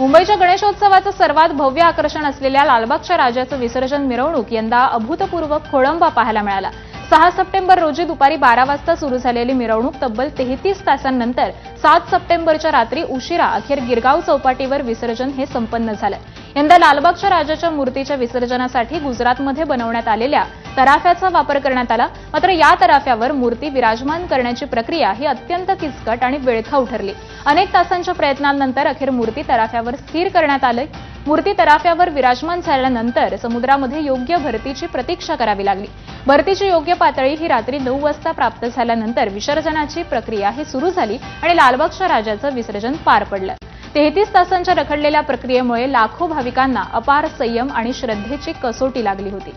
मुंबईच्या गणेशोत्सवाचं सर्वात भव्य आकर्षण असलेल्या लालबागच्या राजाचं विसर्जन मिरवणूक यंदा अभूतपूर्व खोळंबा पाहायला मिळाला. सहा सप्टेंबर रोजी दुपारी बारा वाजता सुरू झालेली मिरवणूक तब्बल तेहतीस तासांनंतर सात सप्टेंबरच्या रात्री उशिरा अखेर गिरगाव चौपाटीवर विसर्जन हे संपन्न झालं. यंदा लालबागच्या राजाच्या मूर्तीच्या विसर्जनासाठी गुजरातमध्ये बनवण्यात आलेल्या तराफ्याचा वापर करण्यात आला. मात्र या तराफ्यावर मूर्ती विराजमान करण्याची प्रक्रिया ही अत्यंत किचकट आणि वेळखाऊ ठरली अनेक तासांच्या प्रयत्नांनंतर अखेर मूर्ती तराफ्यावर स्थिर करण्यात आली. मूर्ती तराफ्यावर विराजमान झाल्यानंतर समुद्रामध्ये योग्य भरतीची प्रतीक्षा करावी लागली. भरतीची योग्य पातळी ही रात्री नऊ वाजता प्राप्त झाल्यानंतर विसर्जनाची प्रक्रिया ही सुरू झाली आणि लालबागच्या राजाचं विसर्जन पार पडलं. तेहतीस तासांच्या रखडलेल्या प्रक्रियेमुळे लाखो भाविकांना अपार संयम आणि श्रद्धेची कसोटी लागली होती.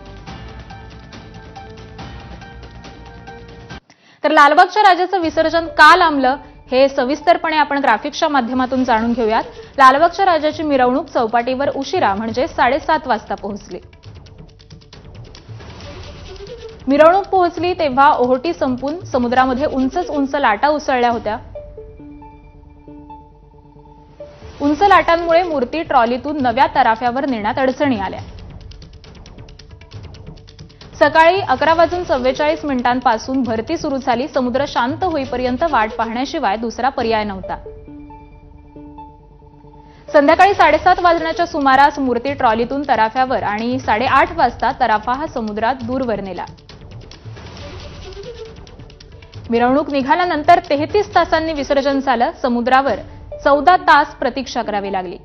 तर लालबागच्या राजाचं विसर्जन का लांबलं हे सविस्तरपणे आपण ग्राफिक्सच्या माध्यमातून जाणून घेऊयात. लालबागच्या राजाची मिरवणूक चौपाटीवर उशिरा म्हणजे साडेसात वाजता पोहोचली. मिरवणूक पोहोचली तेव्हा ओहोटी संपून समुद्रामध्ये उंचच उंच लाटा उसळल्या होत्या. उंच लाटांमुळे मूर्ती ट्रॉलीतून नव्या तराफ्यावर नेण्यात अडचणी आल्या. सकाळी अकरा वाजून चव्वेचाळीस मिनिटांपासून भरती सुरू झाली. समुद्र शांत होईपर्यंत वाट पाहण्याशिवाय दुसरा पर्याय नव्हता. संध्याकाळी साडेसात वाजण्याच्या सुमारास मूर्ती ट्रॉलीतून तराफ्यावर आणि साडेआठ वाजता तराफा हा समुद्रात दूरवर नेला. मिरवणूक निघाल्यानंतर तेहतीस तासांनी विसर्जन झालं. समुद्रावर चौदा तास प्रतीक्षा करावी लागली.